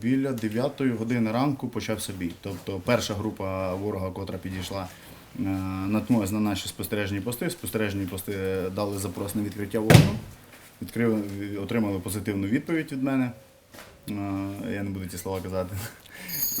9 години ранку почався бій. Тобто перша група ворога, котра підійшла, е, на наші спостережні пости. Спостережні пости дали запрос на відкриття вогню. Отримали позитивну відповідь від мене. Е, Я не буду ті слова казати.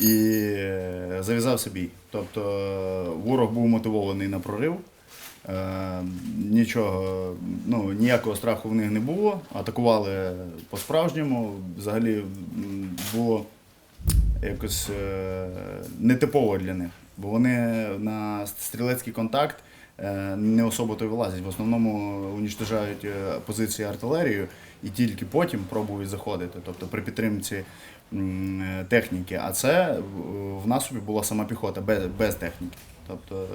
І е, зав'язався бій. Тобто ворог був мотивований на прорив. Нічого, ну, ніякого страху в них не було. Атакували по-справжньому. Взагалі було якось е, нетипово для них. Бо вони на стрілецький контакт е, не особо то вилазять. В основному унічтожають е, позиції артилерію і тільки потім пробують заходити, тобто при підтримці техніки. А це в насобі була сама піхота без, без техніки. Тобто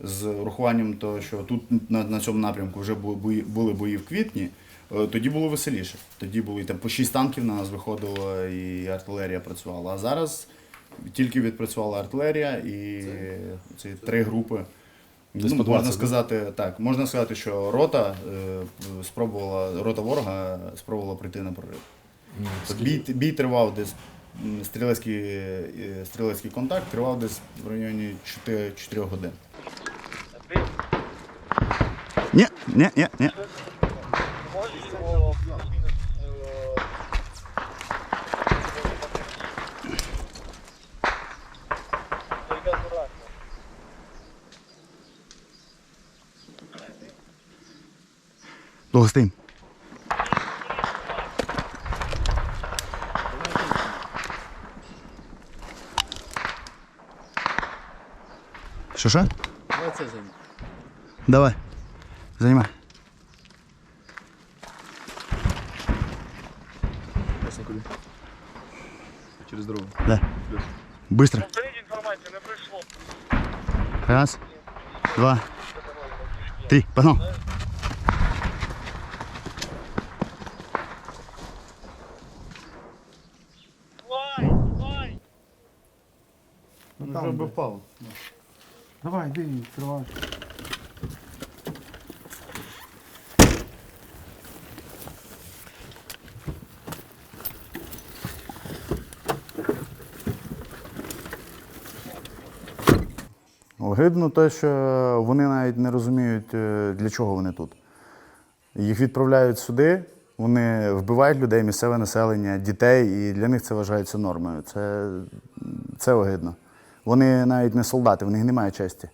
з урахуванням того, що тут на, на цьому напрямку вже були бої в квітні, тоді було веселіше. Тоді були там по шість танків на нас виходило і артилерія працювала. А зараз тільки відпрацювала артилерія і ці три групи. Ну, 20, можна сказати, так, можна сказати, що рота е, спробувала, рота ворога спробувала прийти на прорив. Бій, бій тривав десь стрілецький, е, стрілецький контакт тривав десь в районі 4, 4 годин. Ні, ні, ні, ні. Довго стоїм. Що що? Давай це. Давай. Займай. Через дорогу. Да. Быстро. Повторіть інформацію, не прийшло. Раз, два, три. Погнал. Давай, давай. Вже би впав. Давай, йди, відкривай. Огидно те, що вони навіть не розуміють, е, для чого вони тут. Їх відправляють сюди, вони вбивають людей, місцеве населення, дітей, і для них це вважається нормою. Це, це огидно. Вони навіть не солдати, в них немає честі.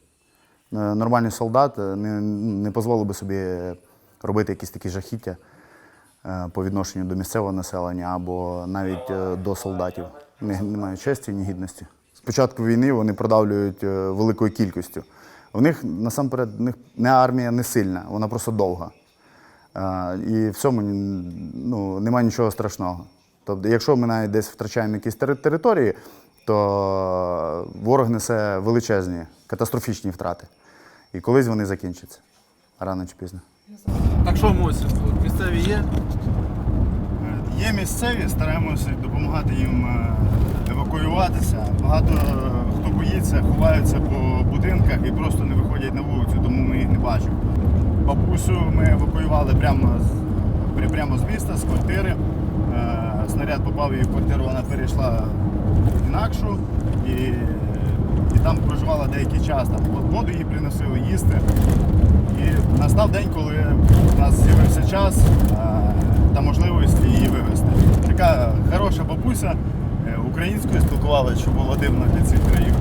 Е, Нормальний солдат е, не, не дозволив би собі робити якісь такі жахіття по відношенню до місцевого населення або навіть до солдатів. В них немає честі ні гідності. З початку війни вони продавлюють е, великою кількістю. В них насамперед в них не армія не сильна, вона просто довга. Е, І в цьому ну, немає нічого страшного. Тобто, якщо ми навіть десь втрачаємо якісь території, то ворог несе величезні, катастрофічні втрати. І колись вони закінчаться рано чи пізно. Так що Мосі, тут місцеві є? Є місцеві, стараємося допомагати їм е, евакуюватися. Багато е, хто боїться, ховаються по будинках і просто не виходять на вулицю, тому ми їх не бачимо. Бабусю ми евакуювали прямо з, прямо з міста, з квартири. Е, Снаряд попав її в квартиру, вона перейшла інакшу і, і там проживала деякий час. Там воду їй приносили їсти. І настав день, коли у нас з'явився час е, та можливість її вивезти. Така хороша бабуся українською спілкувалася, що було дивно для цих країв.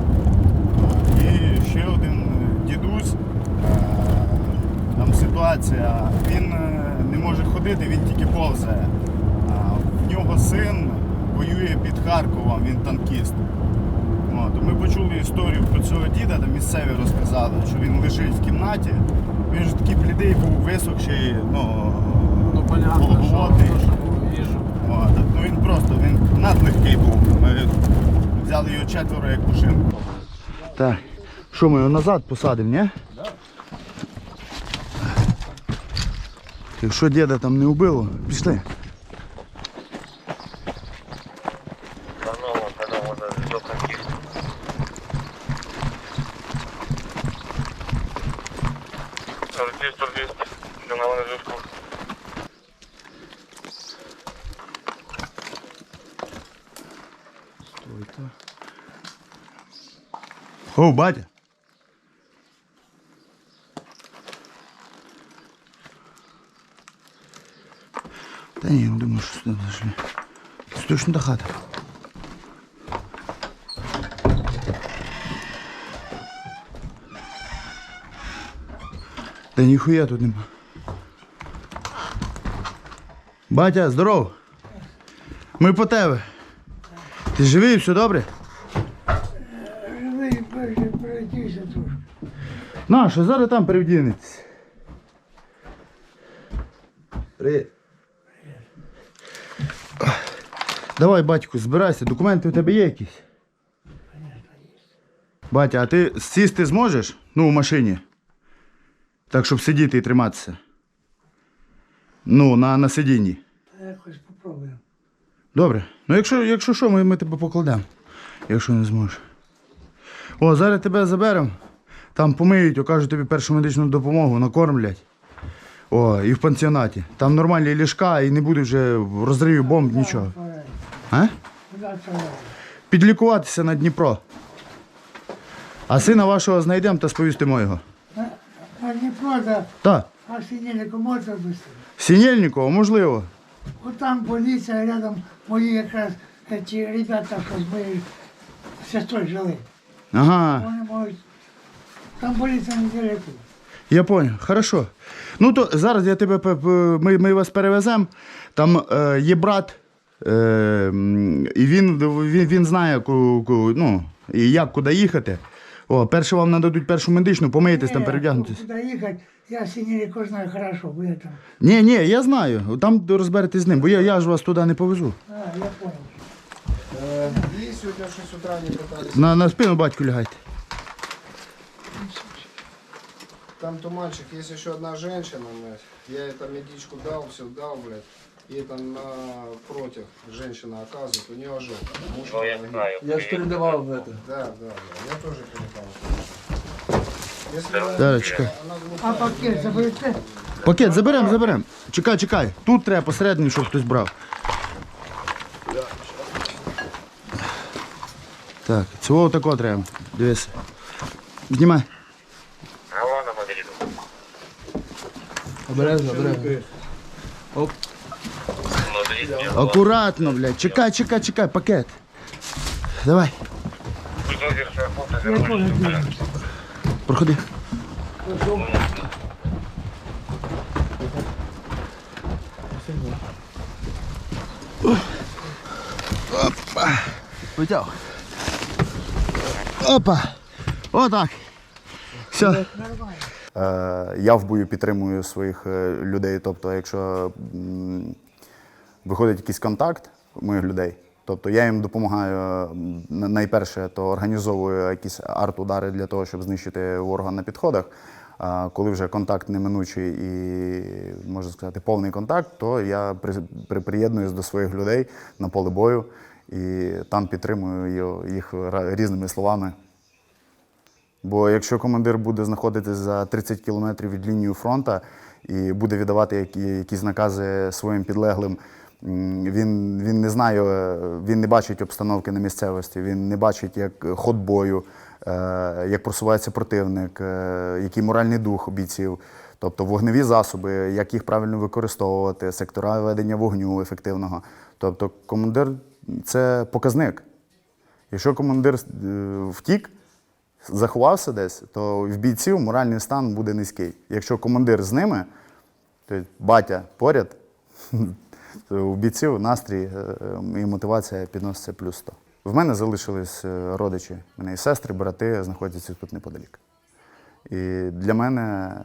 І ще один дідусь. е, Там ситуація, він е, не може ходити, він тільки повзає. В нього син воює під Харковом, він танкіст. От, ми почули історію про цього діда, там місцеві розказали, що він лежить в кімнаті. Він ж такий блідий був висохший, ну, Ну понятно, що, голодний. що був їжу. От, ну він просто він надлегкий був. Ми взяли його четверо як пушинку. Так. Що ми його назад посадимо, ні? Якщо діда там не вбило, пішли. Артист, артист. Канал на зв'язку. О, батя. Та ні, не думаю, що сюди зайшли. Це точно та хата. Та ніхуя тут нема. Батя, здоров. Ми по тебе. Ти живий, все добре? На, що зараз там перевдінетесь. Привіт. Давай, батьку, збирайся, документи у тебе є якісь? Батя, а ти сісти зможеш? Ну, в машині. Так, щоб сидіти і триматися. Ну, на, на сидінні. Та якось попробуємо. Добре. Ну якщо, якщо що, ми, ми тебе покладемо. Якщо не зможеш. О, зараз тебе заберемо. Там помиють, окажуть тобі першу медичну допомогу, накормлять. О, і в пансіонаті. Там нормальні ліжка і не буде вже розривів бомб, нічого. А? Підлікуватися на Дніпро. А сина вашого знайдемо та сповістимо його. А Дніпро, Так. а кому це быстро. Синельникова, можливо. От там поліція, рядом мої якраз ці ребята, що з моєю сестрою жили. Ага. Вони можуть. Там поліція недалеко. Я понял, хорошо. Ну то зараз я тебе ми, ми вас перевеземо. Там е, є брат, е, і він, він, він знає, ку, ку, ну, і як куди їхати. О, перше вам нададуть першу медичну, помиєтесь там, Ні, перевдягнутись. Куди їхати, я синіліко знаю хорошо, бо я там. Ні, ні, я знаю. Там розберетесь з ним, бо я, я ж вас туди не повезу. А, я понял. Сегодня в 6 утра не. На, на спину батьку лягайте. Там то мальчик, есть еще одна женщина, блядь. Я это медичку дал, все дал, блядь. Ей там напротив женщина оказывает, у нее ожог. Муж Ну, я знаю. Я ж передавав в это. Да, да, да. Я тоже передал. Если она А пакет заберете? Пакет заберемо, заберемо. Чекай, чекай. Тут треба посередині, щоб хтось брав. Так, цього такого треба. Дивись. Знімай. Обережно, обережно. Маргарита. Акуратно, блядь. Чекай, чекай, чекай, пакет. Давай, проходи. Витяг. Опа. Отак. Все. Я в бою підтримую своїх е, людей. Тобто, якщо виходить якийсь контакт моїх людей, тобто я їм допомагаю найперше, то організовую якісь арт-удари для того, щоб знищити ворога на підходах. А коли вже контакт неминучий і можна сказати повний контакт, то я при, приєднуюсь до своїх людей на поле бою і там підтримую їх різними словами. Бо якщо командир буде знаходитись за 30 кілометрів від лінії фронту і буде віддавати які, якісь накази своїм підлеглим, він, він не знає, він не бачить обстановки на місцевості, він не бачить як ход бою, е, як просувається противник, е, який моральний дух бійців, тобто вогневі засоби, як їх правильно використовувати, сектора ведення вогню ефективного. Тобто командир це показник. Якщо командир е, втік, заховався десь, то в бійців моральний стан буде низький. Якщо командир з ними, то батя поряд, то у бійців настрій е, і мотивація підноситься плюс 100. В мене залишились е, родичі, в мене і сестри, брати знаходяться тут неподалік. І для мене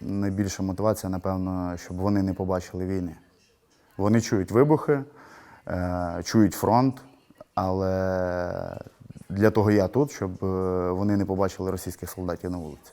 найбільша мотивація, напевно, щоб вони не побачили війни. Вони чують вибухи, е, чують фронт, але для того я тут, щоб е, вони не побачили російських солдатів на вулиці.